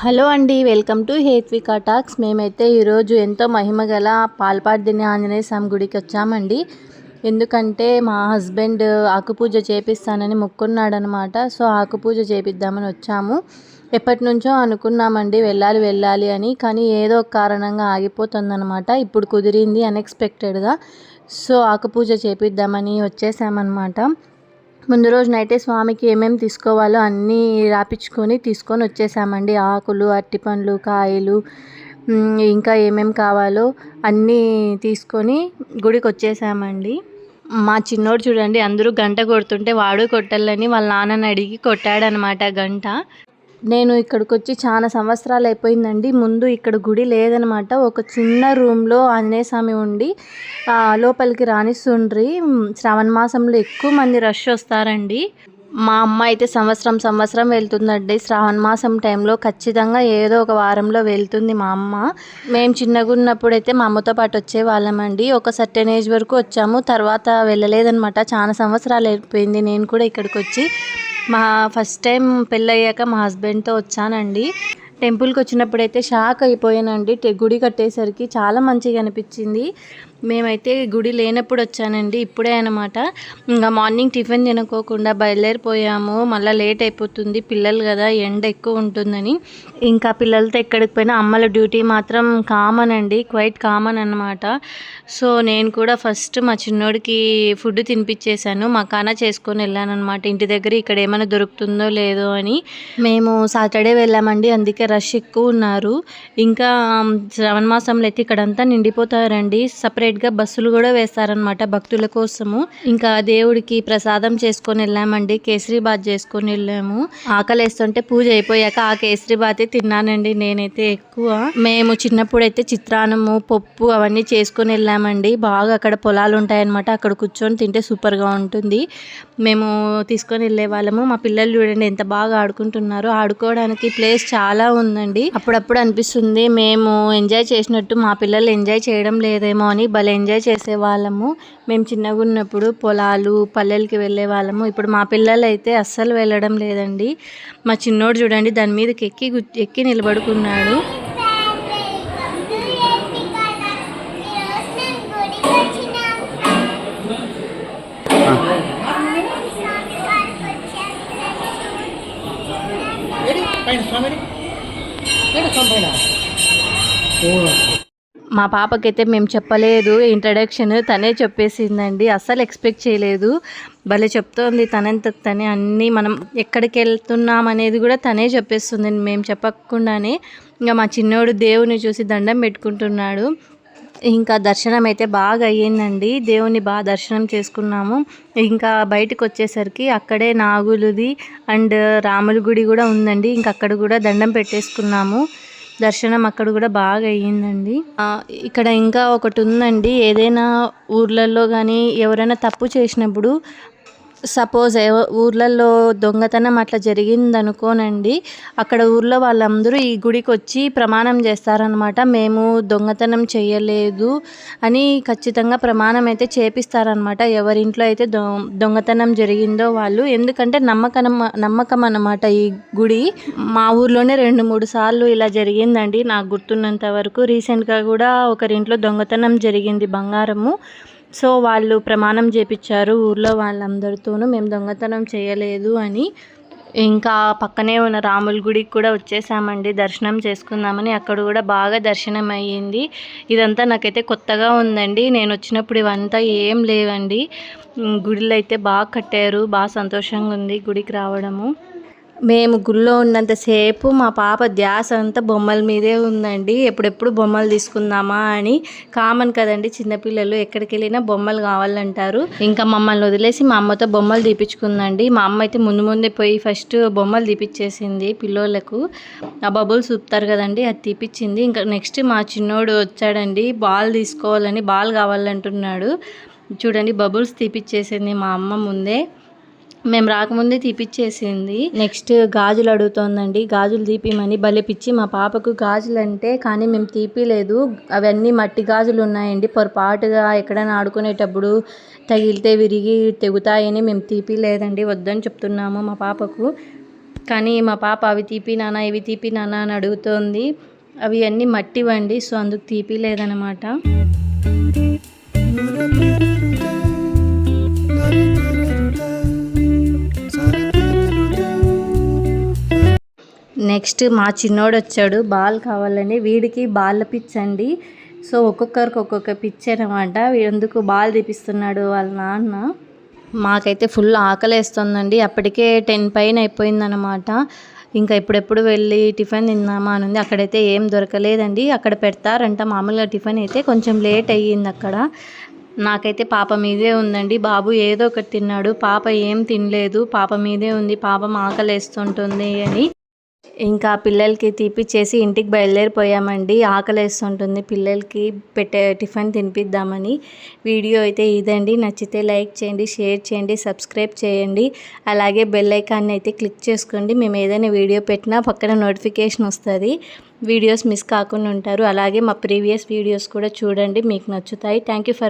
Hello అండి welcome to Hethvika talks. మేమైతే ఈరోజు ఎంతో మహిమ గల పాల్పాడుదిని ఆంజనేయ స్వామి గుడికి వచ్చామండి. ఎందుకంటే మా హస్బెండ్ ఆకుపూజ చేపిస్తానని మొక్కున్నాడనమాట. సో ఆకుపూజ చేపిద్దామని వచ్చాము. ఎప్పటి నుంచో అనుకున్నామండి వెళ్ళాలి వెళ్ళాలి అని. కానీ ఏదో కారణంగా ఆగిపోతుందనమాట. ఇప్పుడు కుదిరింది అన్ఎక్స్పెక్టెడ్గా సో ఆకుపూజ చేపిద్దామని వచ్చేసామన్నమాట. ముందు రోజునైతే స్వామికి ఏమేమి తీసుకోవాలో అన్నీ రాపించుకొని తీసుకొని వచ్చేసామండి. ఆకులు అరటిపండ్లు కాయలు ఇంకా ఏమేమి కావాలో అన్నీ తీసుకొని గుడికి వచ్చేసామండి. మా చిన్నోడు చూడండి అందరూ గంట కొడుతుంటే వాడు కొట్టాలని వాళ్ళ నాన్నని అడిగి కొట్టాడనమాట గంట. నేను ఇక్కడికి వచ్చి చాలా సంవత్సరాలు అయిపోయిందండి. ముందు ఇక్కడ గుడి లేదనమాట. ఒక చిన్న రూమ్లో ఆంజనేయ స్వామి ఉండి లోపలికి రానిస్తుండ్రి శ్రావణ మాసంలో ఎక్కువ మంది రష్ వస్తారండి. మా అమ్మ అయితే సంవత్సరం సంవత్సరం వెళ్తుందండి. శ్రావణ మాసం టైంలో ఖచ్చితంగా ఏదో ఒక వారంలో వెళ్తుంది మా అమ్మ. మేము చిన్నగా ఉన్నప్పుడు అయితే మా అమ్మతో పాటు వచ్చేవాళ్ళమండి ఒక సర్టెన్ ఏజ్ వరకు వచ్చాము. తర్వాత వెళ్ళలేదనమాట. చాలా సంవత్సరాలు అయిపోయింది. నేను కూడా ఇక్కడికి వచ్చి మా ఫస్ట్ టైం పెళ్ళయ్యాక మా హస్బెండ్తో వచ్చానండి. టెంపుల్కి వచ్చినప్పుడైతే షాక్ అయిపోయానండి. గుడి కట్టేసరికి చాలా మంచిగా అనిపించింది. మేమైతే గుడి లేనప్పుడు వచ్చానండి ఇప్పుడే అనమాట ఇంకా మార్నింగ్ టిఫిన్ తినకోకుండా బయలుదేరిపోయాము. మళ్ళీ లేట్ అయిపోతుంది పిల్లలు కదా ఎండ ఎక్కువ ఉంటుందని. ఇంకా పిల్లలతో ఎక్కడికి పోయినా అమ్మల డ్యూటీ మాత్రం కామన్ అండి క్వైట్ కామన్ అన్నమాట. సో నేను కూడా ఫస్ట్ మా చిన్నోడికి ఫుడ్ తినిపించేశాను మకానా చేసుకొని వెళ్ళాను అనమాట ఇంటి దగ్గర ఇక్కడ ఏమైనా దొరుకుతుందో లేదో అని. మేము సాటర్డే వెళ్ళామండి అందుకే రష్ ఎక్కువ ఉన్నారు. ఇంకా శ్రావణ మాసంలో అయితే ఇక్కడంతా నిండిపోతారండి సపరేట్గా బస్సులు కూడా వేస్తారనమాట భక్తుల కోసము. ఇంకా దేవుడికి ప్రసాదం చేసుకొని వెళ్ళామండి కేసరి బాత్ చేసుకొని వెళ్ళాము. ఆకలి వేస్తుంటే పూజ అయిపోయాక ఆ కేసరి బాతే తిన్నానండి నేనైతే ఎక్కువ. మేము చిన్నప్పుడు అయితే చిత్రాన్నము పప్పు అవన్నీ చేసుకొని వెళ్ళామండి. బాగా అక్కడ పొలాలు ఉంటాయన్నమాట అక్కడ కూర్చొని తింటే సూపర్గా ఉంటుంది. మేము తీసుకొని వెళ్ళే వాళ్ళము. మా పిల్లలు చూడండి ఎంత బాగా ఆడుకుంటున్నారో. ఆడుకోవడానికి ప్లేస్ చాలా ఉందండి. అప్పుడప్పుడు అనిపిస్తుంది మేము ఎంజాయ్ చేసినట్టు మా పిల్లలు ఎంజాయ్ చేయడం లేదేమో అని భలే ఎంజాయ్ చేసే వాళ్ళము మేము చిన్నగా ఉన్నప్పుడు పొలాలు పల్లెలకి వెళ్ళే వాళ్ళము. ఇప్పుడు మా పిల్లలు అయితే అస్సలు వెళ్ళడం లేదండి. మా చిన్నోడు చూడండి దాని మీదకి ఎక్కి ఎక్కి నిలబడుకున్నాడు. పైన స్వామి స్వామి పైన. మా పాపకైతే మేము చెప్పలేదు. ఇంట్రడక్షన్ తనే చెప్పేసిందండి. అస్సలు ఎక్స్పెక్ట్ చేయలేదు. భలే చెప్తోంది తనంత తనే అన్నీ మనం ఎక్కడికి వెళ్తున్నాం అనేది కూడా తనే చెప్పేస్తుంది మేము చెప్పకుండానే ఇంకా మా చిన్నోడు దేవుని చూసి దండం పెట్టుకుంటున్నాడు. ఇంకా దర్శనం అయితే బాగా అయ్యిందండి. దేవుని బాగా దర్శనం చేసుకున్నాము. ఇంకా బయటకు వచ్చేసరికి అక్కడే నాగులుది అండ్ రాముల గుడి కూడా ఉందండి. ఇంకా అక్కడ కూడా దండం పెట్టేసుకున్నాము. దర్శనం అక్కడ కూడా బాగా అయ్యిందండి. ఇక్కడ ఇంకా ఒకటి ఉందండి. ఏదైనా ఊర్లలో కానీ ఎవరైనా తప్పు చేసినప్పుడు సపోజ్ ఊర్లలో దొంగతనం అట్లా జరిగిందనుకోనండి అక్కడ ఊర్లో వాళ్ళందరూ ఈ గుడికి వచ్చి ప్రమాణం చేస్తారనమాట మేము దొంగతనం చేయలేదు అని ఖచ్చితంగా ప్రమాణం అయితే చేపిస్తారనమాట ఎవరింట్లో అయితే దొ దొంగతనం జరిగిందో వాళ్ళు. ఎందుకంటే నమ్మకం నమ్మకం అనమాట ఈ గుడి. మా ఊర్లోనే రెండు మూడు సార్లు ఇలా జరిగిందండి. నాకు గుర్తున్నంత వరకు రీసెంట్గా కూడా ఒకరింట్లో దొంగతనం జరిగింది బంగారము. సో వాళ్ళు ప్రమాణం చేపించారు ఊర్లో వాళ్ళందరితోనూ మేము దొంగతనం చేయలేదు అని. ఇంకా పక్కనే ఉన్న రాముల గుడికి కూడా వచ్చేసామండి దర్శనం చేసుకుందామని. అక్కడ కూడా బాగా దర్శనం అయ్యింది ఇదంతా నాకైతే కొత్తగా ఉందండి. నేను వచ్చినప్పుడు ఇవంతా ఏం లేవండి. గుడిలో అయితే బాగా కట్టారు బాగా సంతోషంగా ఉంది గుడికి రావడము. మేము గుళ్ళో ఉన్నంతసేపు మా పాప ధ్యాస అంతా బొమ్మల మీదే ఉందండి. ఎప్పుడెప్పుడు బొమ్మలు తీసుకుందామా అని కామన్ కదండి చిన్నపిల్లలు ఎక్కడికి వెళ్ళినా బొమ్మలు కావాలంటారు. ఇంకా మమ్మల్ని వదిలేసి మా అమ్మతో బొమ్మలు తీపించుకుందండి మా అమ్మ అయితే ముందు ముందే పోయి ఫస్ట్ బొమ్మలు తీపిచ్చేసింది పిల్లోళ్ళకు. ఆ బబుల్స్ చూపుతారు కదండి అది తీపిచ్చింది. ఇంకా నెక్స్ట్ మా చిన్నోడు వచ్చాడండి బాల్ తీసుకోవాలని బాల్ కావాలంటున్నాడు. చూడండి బబుల్స్ తీపిచ్చేసింది మా అమ్మ ముందే. మేము రాకముందే తీపిచ్చేసింది. నెక్స్ట్ గాజులు అడుగుతోందండి. గాజులు తీపిమని బలిపిచ్చి మా పాపకు గాజులు అంటే కానీ మేము తీపిలేదు. అవన్నీ మట్టి గాజులు ఉన్నాయండి. పొరపాటుగా ఎక్కడైనా ఆడుకునేటప్పుడు తగిలితే విరిగి తెగుతాయని మేము తీపిలేదండి. వద్దని చెప్తున్నాము మా పాపకు. కానీ మా పాప అవి తీపి నానా ఇవి తీపి నానా అని అడుగుతోంది. అవి అన్నీ మట్టివండి సో అందుకు తీపి లేదనమాట నెక్స్ట్ మా చిన్నోడు వచ్చాడు బాల్ కావాలని వీడికి బాల్ పిచ్చండి. సో ఒక్కొక్కరికి ఒక్కొక్క పిచ్ అనమాట ఎందుకు బాల్ తీపిస్తున్నాడు వాళ్ళ నాన్న? మాకైతే ఫుల్ ఆకలేస్తుందండి. అప్పటికే టెన్ పైన అయిపోయిందనమాట ఇంకా ఎప్పుడెప్పుడు వెళ్ళి టిఫిన్ తిందామా అని ఉంది. అక్కడైతే ఏం దొరకలేదండి. అక్కడ పెడతారంట. మామూలుగా టిఫిన్ అయితే కొంచెం లేట్ అయ్యింది అక్కడ. నాకైతే పాప మీదే ఉందండి. బాబు ఏదో ఒకటి తిన్నాడు. పాప ఏం తినలేదు. పాప మీదే ఉంది. పాప ఆకలేస్తుంటుంది అని. ఇంకా పిల్లలకి తీపిచ్చేసి ఇంటికి బయలుదేరిపోయామండి. ఆకలి వేస్తుంటుంది పిల్లలకి పెట్టే టిఫిన్ తినిపిద్దామని. వీడియో అయితే ఇదండి. నచ్చితే లైక్ చేయండి షేర్ చేయండి సబ్స్క్రైబ్ చేయండి. అలాగే బెల్ ఐకాన్ని అయితే క్లిక్ చేసుకోండి. మేము ఏదైనా వీడియో పెట్టినా పక్కన నోటిఫికేషన్ వస్తుంది. వీడియోస్ మిస్ కాకుండా ఉంటారు. అలాగే మా ప్రీవియస్ వీడియోస్ కూడా చూడండి. మీకు నచ్చుతాయి. Thank you for